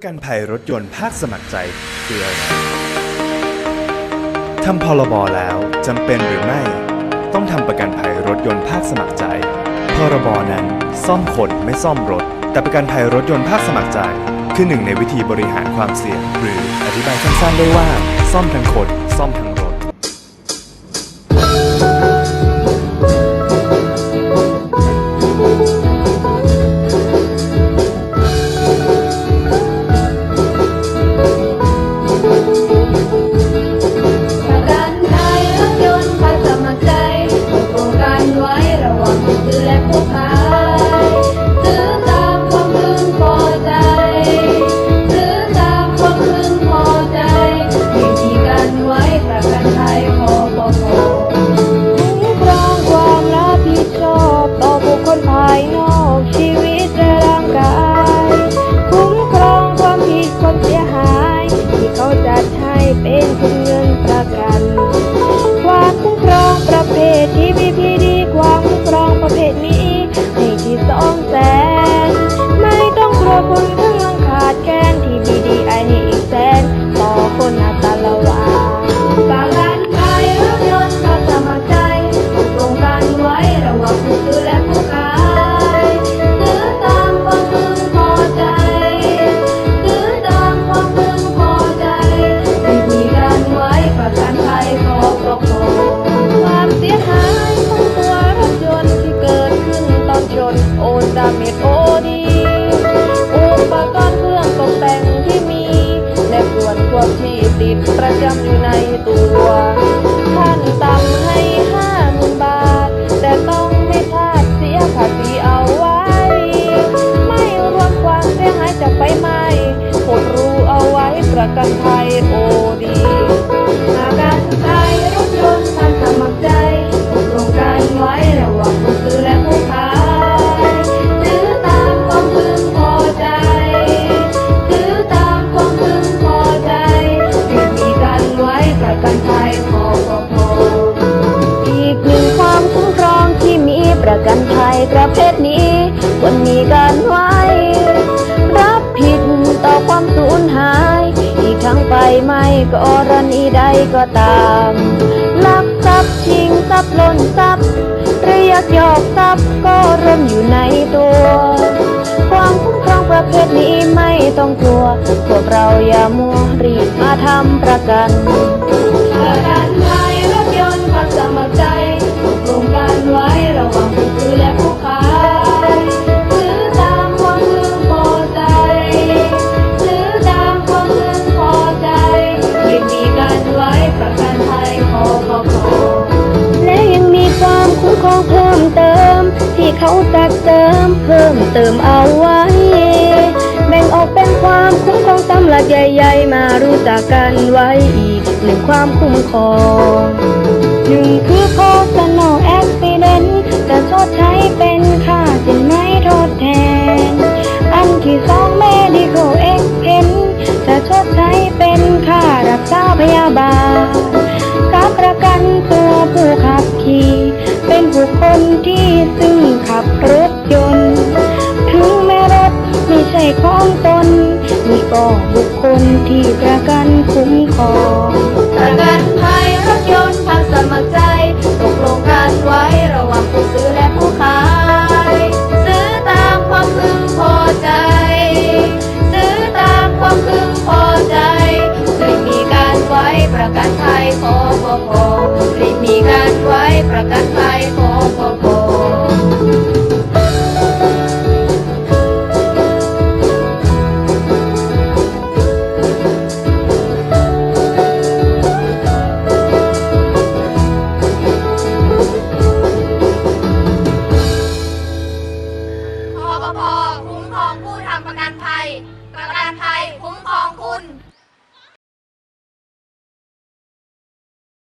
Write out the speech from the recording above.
ประกันภัยรถยนต์ภาคสมัครใจคืออะไรทำพรบแล้วจำเป็นหรือไม่ ต้องทำประกันภัยรถยนต์ภาคสมัครใจ พรบนั้น ซ่อมคนไม่ซ่อมรถ แต่ประกันภัยรถยนต์ภาคสมัครใจ คือหนึ่งในวิธีบริหารความเสี่ยง หรืออธิบายสั้นๆได้ว่า ซ่อมทั้งคนซ่อมทั้ง ดูและพวกเขา โอนดาเมจโอดีอุปกรณ์เครื่องตกแต่งที่มีและส่วนควบที่ติดประจำอยู่ในตัวขั้นต่ำให้ห้าหมื่นบาท แต่ต้องไม่พลาดเสียภาษีเอาไว้ ไม่รวมความเสียหายจากไฟไหม้โปรดรู้เอาไว้ประกันภัย กันภัยประเภทนี้ควรมีกันไว้ รับผิดต่อความสูญหาย อีกทั้งไฟไม้กรณีใดก็ตาม ลักทรัพย์ชิงทรัพย์หล่นทรัพย์เรียกยอกทรัพย์ก็รวมอยู่ในตัว ความคุ้มครองประเภทนี้ไม่ต้องกลัว พวกเราอย่ามัวรีบมาทำประกัน เพิ่มเติม ที่เขาจัดเติม เพิ่มเติมเอาไว้ แบ่งออกเป็นความคุ้มครองตำหลักใหญ่ๆ มารู้จักกันไว้อีกหนึ่งความคุ้มครองหนึ่งคือ personal accident จะชดใช้เป็น บุคคลที่ประกันคุ้มครอง ประกันภัยรถยนต์ภาคสมัครใจ มครองผู้ทำประกันภัย ประกันภัยคุ้มครองคุณ